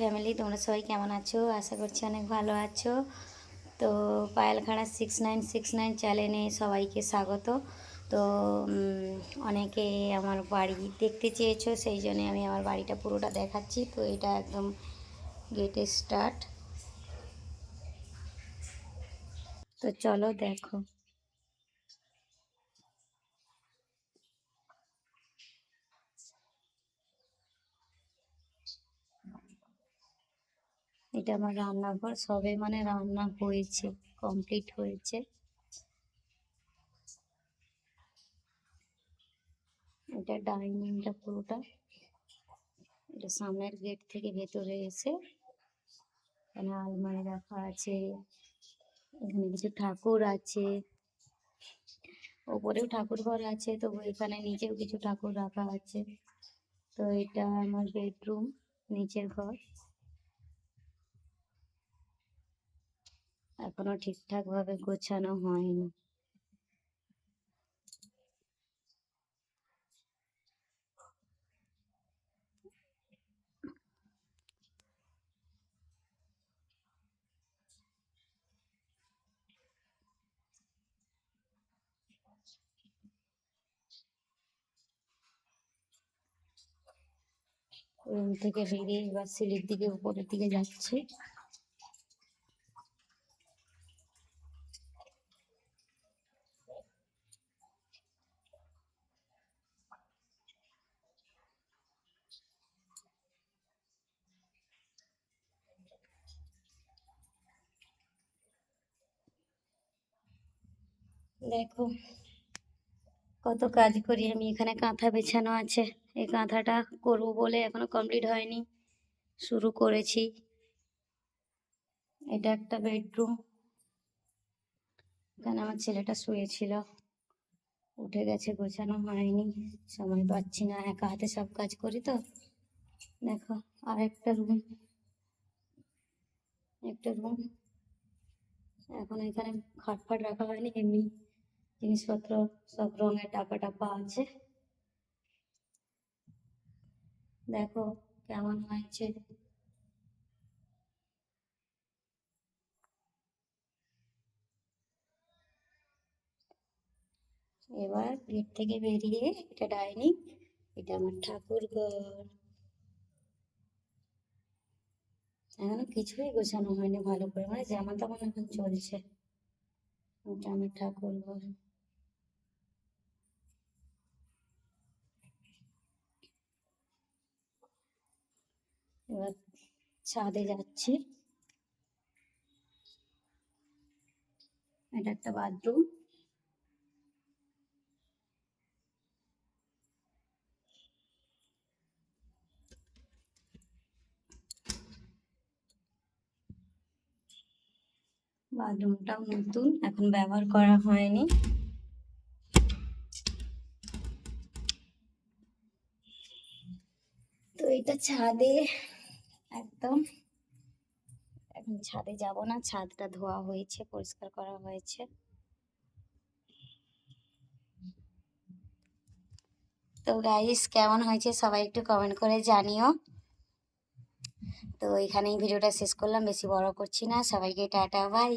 Family তোমরা সবাই কেমন আছো? আশা করছি অনেক ভালো আছো। তো পায়েলখাড়া সিক্স নাইন সিক্স নাইন চ্যানেলে সবাইকে স্বাগত। তো অনেকে আমার বাড়ি দেখতে চেয়েছো, সেই জন্য আমি আমার বাড়িটা পুরোটা দেখাচ্ছি। তো এটা একদম গেটে স্টার্ট তো চলো দেখো। এটা আমার রান্নাঘর, সবে মানে রান্না হয়েছে কমপ্লিট হয়েছে। এটা ডাইনিংটা পুরোটা, এটা সামনের গেট থেকে ভেতরে এসে এখানে আলমারি রাখা আছে, এখানে কিছু ঠাকুর আছে। ওপরেও ঠাকুর ঘর আছে তো এখানে নিচেও কিছু ঠাকুর রাখা আছে। তো এটা আমার বেডরুম নিচের ঘর। এখনও ঠিকঠাক ভাবে গোছানো হয়নি। রুম থেকে বেরিয়ে এবার সিঁড়ির দিকে উপরের দিকে যাচ্ছি। দেখো কত কাজ করি আমি। এখানে কাঁথা বেছানো আছে। এই কাঁথাটা করব বলে এখনও কমপ্লিট হয়নি। শুরু করেছি। এটা একটা বেডরুম এখানে আমার ছেলেটা শুয়েছিল। উঠে গেছে, গোছানো হয়নি। সময় পাচ্ছি না। একা হাতে সব কাজ করি তো। দেখো আর একটা রুম একটা রুম এখন এখানে খাট ফাট রাখা হয়নি, এমনি জিনিসপত্র সব রঙের ডাব্বা ডাব্বা আছে। দেখো কেমন হয়েছে। এবার গেট থেকে বেরিয়ে এটা ডাইনিং এটা আমার ঠাকুর ঘর। এখনও কিছুই গোছানো হয়নি ভালো করে মানে যেমন তেমন এখন চলছে। এটা আমার ঠাকুর ঘর। এবার ছাদে যাচ্ছি। এটা একটা বাথরুম। বাথরুমটাও নতুন, এখন ব্যবহার করা হয়নি। তো এটা ছাদে একদম। এখন ছাদে যাব না, ছাদটা ধোয়া হয়েছে, পরিষ্কার করা হয়েছে। তো গাইস কেমন হয়েছে সবাই একটু কমেন্ট করে জানিও। তো এখানেই ভিডিওটা শেষ করলাম, বেশি বড় করছি না। সবাইকে টাটা বাই